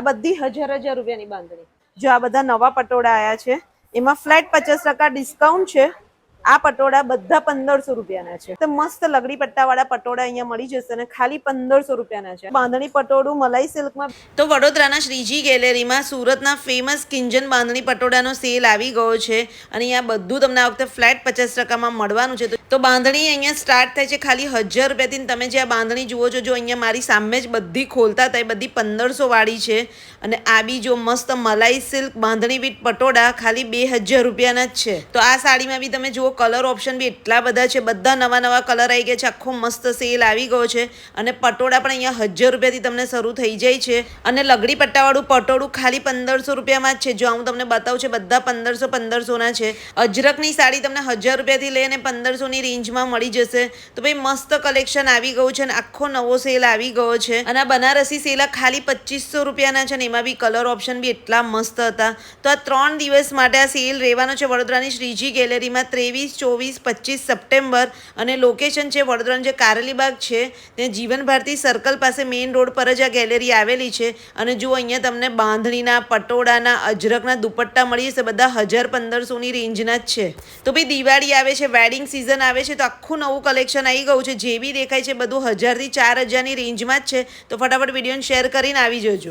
આ બધી હજાર હજાર રૂપિયાની બાંધણી. જો આ બધા નવા પટોળા આયા છે, એમાં ફ્લેટ પચાસ ટકા ડિસ્કાઉન્ટ છે. આ પટોળા બધા પંદરસો રૂપિયાના છે. તો મસ્ત લગડી પટ્ટાવાળા પટોળા અહીંયા મળી જશે અને ખાલી પંદરસો રૂપિયાના છે. બાંધણી પટોળું મલાઈ સિલ્કમાં. તો વડોદરાના શ્રીજી ગેલેરીમાં સુરતના ફેમસ કિંજન બાંધણી પટોળાનો સેલ આવી ગયો છે. અને અહીંયા બધું તમને આ વખતે ફ્લેટ પચાસ ટકામાં મળવાનું છે. તો બાંધણી અહીંયા સ્ટાર્ટ થાય છે ખાલી હજાર રૂપિયાથી. તમે જે આ બાંધણી જુઓ છો, જો અહીંયા મારી સામે જ બધી ખોલતા થાય બધી પંદરસો વાળી છે. અને આ બી જો મસ્ત મલાઈ સિલ્ક બાંધણી વિથ પટોળા ખાલી બે હજાર રૂપિયાના જ છે. તો આ સાડીમાં બી તમે જુઓ કલર ઓપ્શન બી એટલા બધા છે, બધા નવા નવા કલર આવી ગયા છે, આખો મસ્ત સેલ આવી ગયો છે અને પટોળા પણ અહીંયા હજાર રૂપિયાથી તમને શરૂ થઈ જાય છે. અને લગડી પટ્ટાવાળું પટોળું ખાલી પંદરસો રૂપિયામાં જ છે. જો હું તમને બતાવું છે, બધા પંદરસો પંદરસોના છે. અજરકની સાડી તમને હજાર રૂપિયાથી લઈને પંદરસોની રેન્જમાં મળી જશે. તો ભાઈ મસ્ત કલેક્શન આવી ગયું છે અને આખો નવો સેલ આવી ગયો છે. અને આ બનારસી સેલ ખાલી પચીસો રૂપિયાના છે ને એમાં બી કલર ઓપ્શન બી એટલા મસ્ત હતા. તો આ ત્રણ દિવસ માટે આ સેલ રહેવાનો છે વડોદરાની શ્રીજી ગેલેરીમાં ત્રેવીસ ચોવીસ, પચીસ સપ્ટેમ્બર અને લોકેશન છે વડોદરાનું જે કારેલીબાગ છે ત્યાં જીવન ભારતી સર્કલ પાસે મેઇન રોડ પર જ આ ગેલેરી આવેલી છે. અને જુઓ અહીંયા તમને બાંધણીના, પટોળાના, અજરકના દુપટ્ટા મળી જશે બધા હજાર પંદરસોની રેન્જના જ છે. તો ભાઈ દિવાળી આવે છે વેડિંગ સિઝન આવે છે, તો આખું નવું કલેક્શન આવી ગયું છે. જે બી દેખાય છે, બધું હજારથી ચાર હજારની રેન્જમાં જ છે. તો ફટાફટ વિડીયોને શેર કરીને આવી જજો.